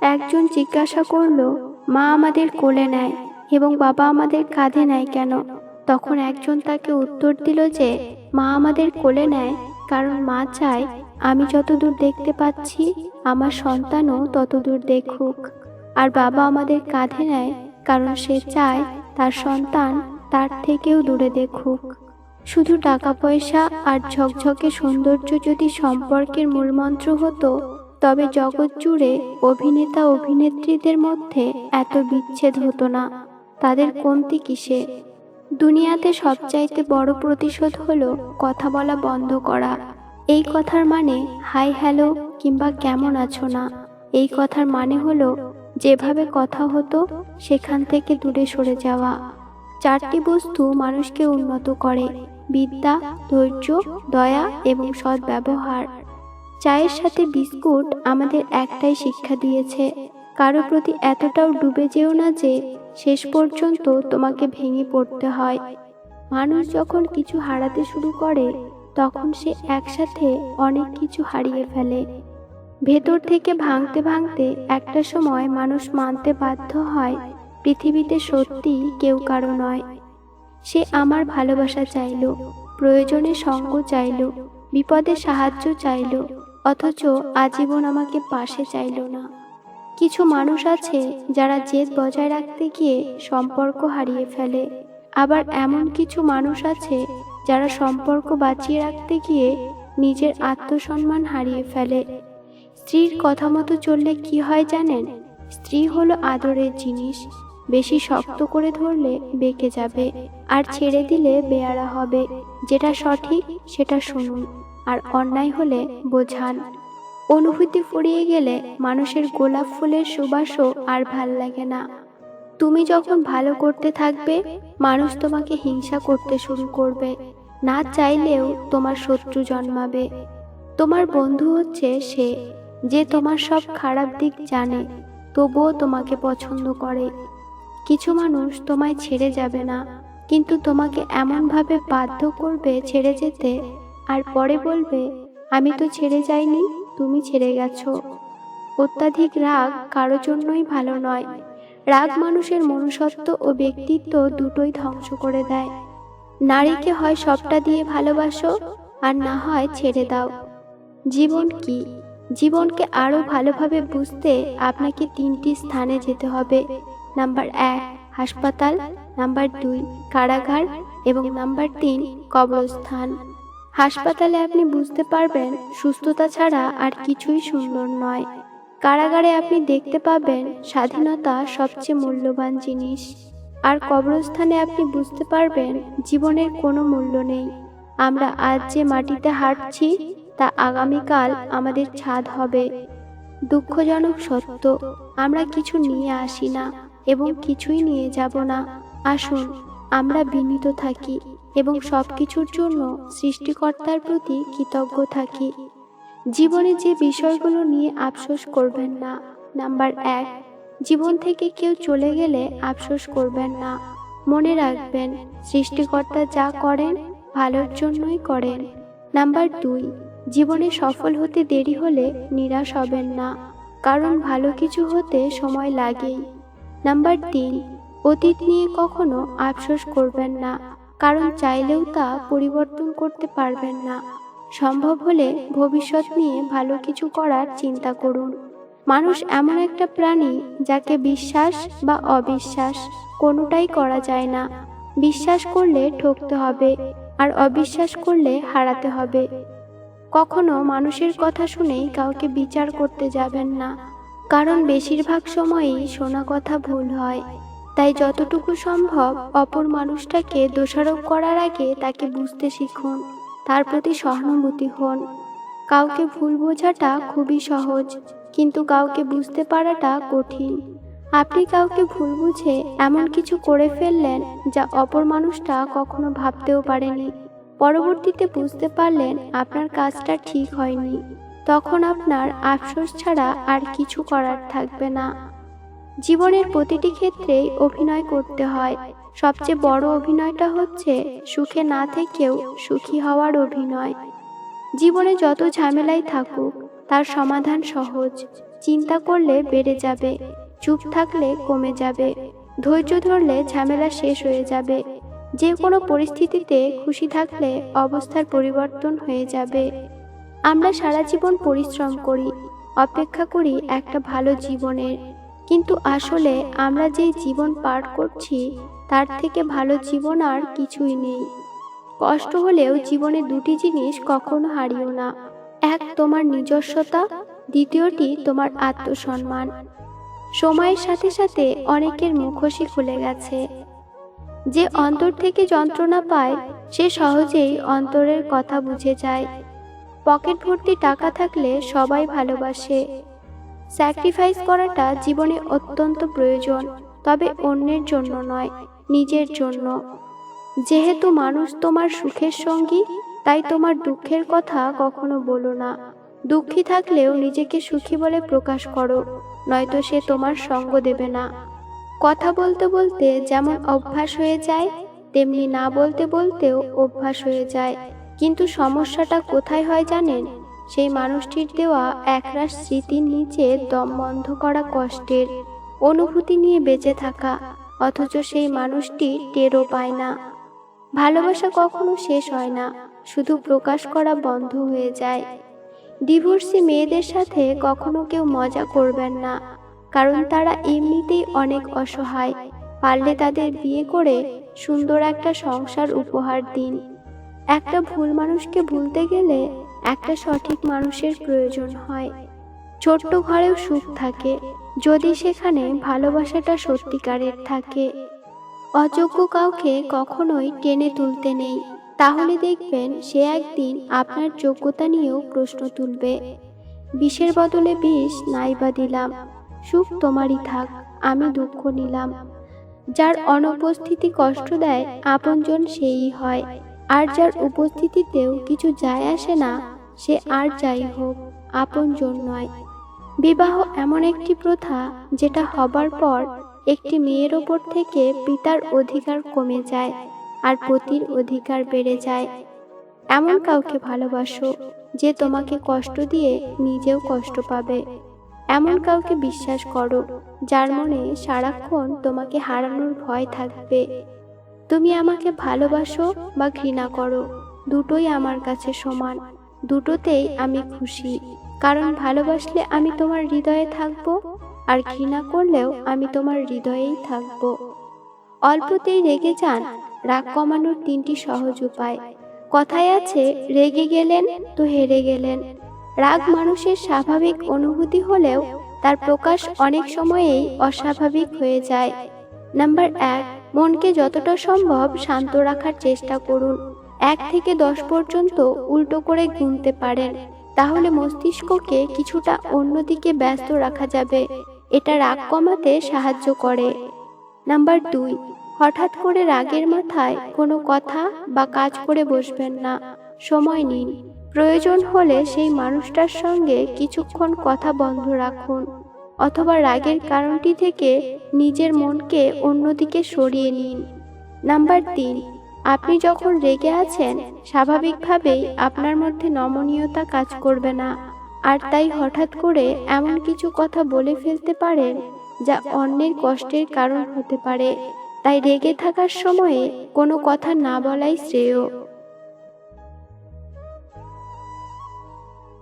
একজন জিজ্ঞাসা করল, মা আমাদের কোলে নেয় এবং বাবা আমাদের কাঁধে নেয় কেন? তখন একজন তাকে উত্তর দিল যে, মা আমাদের কোলে নেয় কারণ মা চায় আমি যতদূর দেখতে পাচ্ছি, আমার সন্তানও ততদূর দেখুক। আর বাবা আমাদের কাঁধে নেয় কারণ সে চায় তার সন্তান তার থেকেও দূরে দেখুক। শুধু টাকা পয়সা আর ঝকঝকে সৌন্দর্য যদি সম্পর্কের মূলমন্ত্র হতো তবে জগৎ জুড়ে অভিনেতা অভিনেত্রীদের মধ্যে এত বিচ্ছেদ হতো না। তাদের কমতি কিসে? দুনিয়াতে সবচাইতে বড় প্রতিশোধ হলো কথা বলা বন্ধ করা। এই কথার মানে হাই হ্যালো কিংবা কেমন আছো না? এই কথার মানে হলো যেভাবে কথা হতো সেখান থেকে দূরে সরে যাওয়া। চারটি বস্তু মানুষকে উন্নত করে। বিদ্যা, ধৈর্য, দয়া এবং সদ্ব্যবহার। চায়ের সাথে বিস্কুট আমাদের একটাই শিক্ষা দিয়েছে। কারও প্রতি এতটাও ডুবে যেও না যে শেষ পর্যন্ত তোমাকে ভেঙে পড়তে হয়। মানুষ যখন কিছু হারাতে শুরু করে, তখন সে একসাথে অনেক কিছু হারিয়ে ফেলে। ভেতর থেকে ভাঙতে ভাঙতে একটা সময় মানুষ মানতে বাধ্য হয়, পৃথিবীতে সত্যি কেউ কারও নয়। সে আমার ভালোবাসা চাইল, প্রয়োজনে সঙ্গ চাইল, বিপদে সাহায্য চাইলো অথচ আজীবন আমাকে পাশে চাইলো না। কিছু মানুষ আছে যারা জেদ বজায় রাখতে গিয়ে সম্পর্ক হারিয়ে ফেলে। আবার এমন কিছু মানুষ আছে যারা সম্পর্ক বাঁচিয়ে রাখতে গিয়ে নিজের আত্মসম্মান হারিয়ে ফেলে। স্ত্রীর কথা মতো চললে কি হয় জানেন? স্ত্রী হলো আদরের জিনিস, বেশি শক্ত করে ধরলে বেঁকে যাবে, আর ছেড়ে দিলে বেয়ারা হবে। যেটা সঠিক, সেটা শুনুন। আর অন্যায় হলে বোঝান। অনুভূতি ফুরিয়ে গেলে মানুষের গোলাপ ফুলের সুবাসও আর ভালো লাগে না। তুমি যখন ভালো করতে থাকবে, মানুষ তোমাকে হিংসা করতে শুরু করবে। না চাইলেও তোমার শত্রু জন্মাবে। তোমার বন্ধু হচ্ছে সে, যে তোমার সব খারাপ দিক জানে, তবুও তোমাকে পছন্দ করে। কিছু মানুষ তোমায় ছেড়ে যাবে না, কিন্তু তোমাকে এমনভাবে বাধ্য করবে ছেড়ে যেতে আর পরে বলবে, আমি তো ছেড়ে যাইনি, তুমি ছেড়ে গেছো। অত্যাধিক রাগ কারও জন্যই ভালো নয়। রাগ মানুষের মনুষ্যত্ব ও ব্যক্তিত্ব দুটোই ধ্বংস করে দেয়। নারীকে হয় সবটা দিয়ে ভালোবাসো, আর না হয় ছেড়ে দাও। জীবন কি? জীবনকে আরও ভালোভাবে বুঝতে আপনাকে তিনটি স্থানে যেতে হবে। নাম্বার এক, হাসপাতাল। নাম্বার দুই, কারাগার। এবং নাম্বার তিন, কবরস্থান। হাসপাতালে আপনি বুঝতে পারবেন, সুস্থতা ছাড়া আর কিছুই সুন্দর নয়। কারাগারে আপনি দেখতে পাবেন, স্বাধীনতা সবচেয়ে মূল্যবান জিনিস। আর কবরস্থানে আপনি বুঝতে পারবেন, জীবনের কোনো মূল্য নেই। আমরা আজ যে মাটিতে হাঁটছি, তা আগামীকাল আমাদের ছাদ হবে। দুঃখজনক সত্য, আমরা কিছু নিয়ে আসি না এবং কিছুই নিয়ে যাব না। আসুন আমরা বিনীত থাকি এবং সব কিছুর জন্য সৃষ্টিকর্তার প্রতি কৃতজ্ঞ থাকি। জীবনে যে বিষয়গুলো নিয়ে আফসোস করবেন না। নাম্বার এক, জীবন থেকে কেউ চলে গেলে আফসোস করবেন না। মনে রাখবেন, সৃষ্টিকর্তা যা করেন, ভালোর জন্যই করেন। নাম্বার দুই, জীবনে সফল হতে দেরি হলে নিরাশ হবেন না। কারণ ভালো কিছু হতে সময় লাগেই। নাম্বার তিন অতীত নিয়ে কখনো আফসোস করবেন না, কারণ চাইলেও তা পরিবর্তন করতে পারবেন না। সম্ভব হলে ভবিষ্যৎ নিয়ে ভালো কিছু করার চিন্তা করুন। মানুষ এমন একটা প্রাণী যাকে বিশ্বাস বা অবিশ্বাস কোনোটাই করা যায় না। বিশ্বাস করলে ঠকতে হবে আর অবিশ্বাস করলে হারাতে হবে। কখনো মানুষের কথা শুনেই কাউকে বিচার করতে যাবেন না, কারণ বেশিরভাগ সময়ই শোনা কথা ভুল হয়। তাই যতটুকু সম্ভব অপর মানুষটাকে দোষারোপ করার আগে তাকে বুঝতে শিখুন, তার প্রতি সহানুভূতি হন। কাউকে ভুল বোঝাটা খুবই সহজ, কিন্তু কাউকে বুঝতে পারাটা কঠিন। আপনি কাউকে ভুল বুঝে এমন কিছু করে ফেললেন যা অপর মানুষটা কখনো ভাবতেও পারেনি। পরবর্তীতে বুঝতে পারলেন আপনার কাজটা ঠিক হয়নি। তখন আপনার আফসোস ছাড়া আর কিছু করার থাকবে না। জীবনের প্রতিটি ক্ষেত্রেই অভিনয় করতে হয়। সবচেয়ে বড় অভিনয়টা হচ্ছে সুখে না থেকেও সুখী হওয়ার অভিনয়। জীবনে যত ঝামেলাই থাকুক, তার সমাধান সহজ। চিন্তা করলে বেড়ে যাবে, চুপ থাকলে কমে যাবে, ধৈর্য ধরলে ঝামেলা শেষ হয়ে যাবে। যে কোনো পরিস্থিতিতে খুশি থাকলে অবস্থার পরিবর্তন হয়ে যাবে। আমরা সারা জীবন পরিশ্রম করি, অপেক্ষা করি একটা ভালো জীবনের কিন্তু আসলে আমরা যেই জীবন পার করছি, তার থেকে ভালো জীবন আর কিছুই নেই। কষ্ট হলেও জীবনে দুটি জিনিস কখনো হারিও না। এক, তোমার নিজস্বতা, দ্বিতীয়টি, তোমার আত্মসম্মান। সময়ের সাথে সাথে অনেকের মুখোশই খুলে গেছে। যে অন্তর থেকে যন্ত্রণা পায়, সে সহজেই অন্তরের কথা বুঝে যায়। পকেট ভর্তি টাকা থাকলে সবাই ভালোবাসে। স্যাক্রিফাইস করাটা জীবনে অত্যন্ত প্রয়োজন, তবে অন্যের জন্য নয়, নিজের জন্য। যেহেতু মানুষ তোমার সুখের সঙ্গী, তাই তোমার দুঃখের কথা কখনো বলো না। দুঃখী থাকলেও নিজেকে সুখী বলে প্রকাশ করো, নয়তো সে তোমার সঙ্গ দেবে না। কথা বলতে বলতে যেমন অভ্যাস হয়ে যায়, তেমনি না বলতে বলতেও অভ্যাস হয়ে যায়। কিন্তু সমস্যাটা কোথায় হয় জানেন? সেই মানুষটির দেওয়া একরাশ স্মৃতির নিচে দম বন্ধ করা কষ্টের অনুভূতি নিয়ে বেঁচে থাকা, অথচ সেই মানুষটি টেরও পায় না। ভালোবাসা কখনো শেষ হয় না, শুধু প্রকাশ করা বন্ধ হয়ে যায়। ডিভোর্সি মেয়েদের সাথে কখনো কেউ মজা করবেন না, কারণ তারা এমনিতেই অনেক অসহায়, পারলে তাদের বিয়ে করে সুন্দর একটা সংসার উপহার দিন। একটা ভুল মানুষকে ভুলতে গেলে একটা সঠিক মানুষের প্রয়োজন হয়। ছোট্ট ঘরেও সুখ থাকে, যদি সেখানে ভালোবাসাটা সত্যিকারের থাকে। অযোগ্য কাউকে কখনোই টেনে তুলতে নেই। তাহলে দেখবেন সে একদিন আপনার যোগ্যতা নিয়েও প্রশ্ন তুলবে। বিষের বদলে বিষ নাইবা দিলাম। সুখ তোমারই থাক, আমি দুঃখ নিলাম। যার অনুপস্থিতি কষ্ট দেয়, আপনজন সেই হয়। আর যার উপস্থিতিতেও কিছু যায় আসে না সে আর যাই হোক আপনজন নয়। বিবাহ এমন একটি প্রথা যেটা হবার পর একটি মেয়ের ওপর থেকে পিতার অধিকার কমে যায় আর পতির অধিকার বেড়ে যায়। এমন কাউকে ভালোবাসো যে তোমাকে কষ্ট দিয়ে নিজেও কষ্ট পাবে। এমন কাউকে বিশ্বাস করো যার মনে সারাক্ষণ তোমাকে হারানোর ভয় থাকবে। তুমি আমাকে ভালোবাসো বা ঘৃণা করো, দুটোই আমার কাছে সমান। দুটোতেই আমি খুশি। কারণ ভালোবাসলে আমি তোমার হৃদয়ে থাকব, আর ঘৃণা করলেও আমি তোমার হৃদয়েই থাকব। অল্পতেই রেগে যান, রাগ কমানোর তিনটি সহজ উপায়। কথায় আছে, রেগে গেলেন তো হেরে গেলেন। রাগ মানুষের স্বাভাবিক অনুভূতি হলেও তার প্রকাশ অনেক সময়েই অস্বাভাবিক হয়ে যায়। নাম্বার এক, মনকে যতটা সম্ভব শান্ত রাখার চেষ্টা করুন। এক থেকে দশ পর্যন্ত উল্টো করে গুনতে পারেন। তাহলে মস্তিষ্ককে কিছুটা অন্যদিকে ব্যস্ত রাখা যাবে। এটা রাগ কমাতে সাহায্য করে। নাম্বার দুই, হঠাৎ করে রাগের মাথায় কোনো কথা বা কাজ করে বসবেন না। সময় নিন। প্রয়োজন হলে সেই মানুষটার সঙ্গে কিছুক্ষণ কথা বন্ধ রাখুন অথবা রাগের কারণটি থেকে নিজের মনকে অন্যদিকে সরিয়ে নিন। নাম্বার তিন আপনি যখন রেগে আছেন স্বাভাবিকভাবেই আপনার মধ্যে নমনীয়তা কাজ করবে না। আর তাই হঠাৎ করে এমন কিছু কথা বলে ফেলতে পারেন যা অন্যের কষ্টের কারণ হতে পারে। তাই রেগে থাকার সময়ে কোনো কথা না বলাই শ্রেয়।